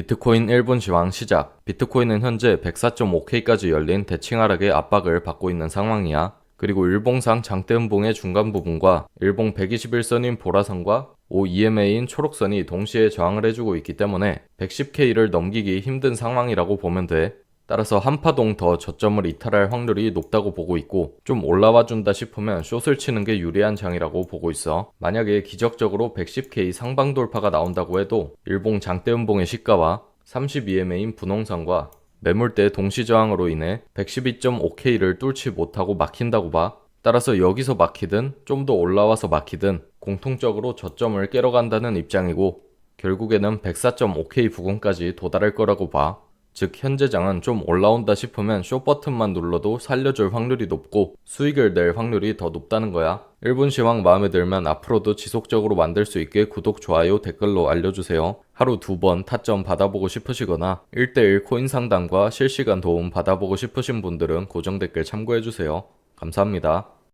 비트코인 일본 시황 시작. 비트코인은 현재 104.5K까지 열린 대칭 하락의 압박을 받고 있는 상황이야. 그리고 일봉상 장대 음봉의 중간 부분과 일봉 121선인 보라선과 5EMA인 초록선이 동시에 저항을 해주고 있기 때문에 110K를 넘기기 힘든 상황이라고 보면 돼. 따라서 한파동 더 저점을 이탈할 확률이 높다고 보고 있고 좀 올라와 준다 싶으면 숏을 치는 게 유리한 장이라고 보고 있어. 만약에 기적적으로 110K 상방 돌파가 나온다고 해도 일봉 장대 음봉의 시가와 32MA인 분홍선과 매물대 동시 저항으로 인해 112.5K를 뚫지 못하고 막힌다고 봐. 따라서 여기서 막히든 좀 더 올라와서 막히든 공통적으로 저점을 깨러 간다는 입장이고 결국에는 104.5K 부근까지 도달할 거라고 봐. 즉 현재장은 좀 올라온다 싶으면 쇼 버튼만 눌러도 살려줄 확률이 높고 수익을 낼 확률이 더 높다는 거야. 1분 시황 마음에 들면 앞으로도 지속적으로 만들 수 있게 구독, 좋아요, 댓글로 알려주세요. 하루 두 번 타점 받아보고 싶으시거나 1대1 코인 상담과 실시간 도움 받아보고 싶으신 분들은 고정 댓글 참고해주세요. 감사합니다.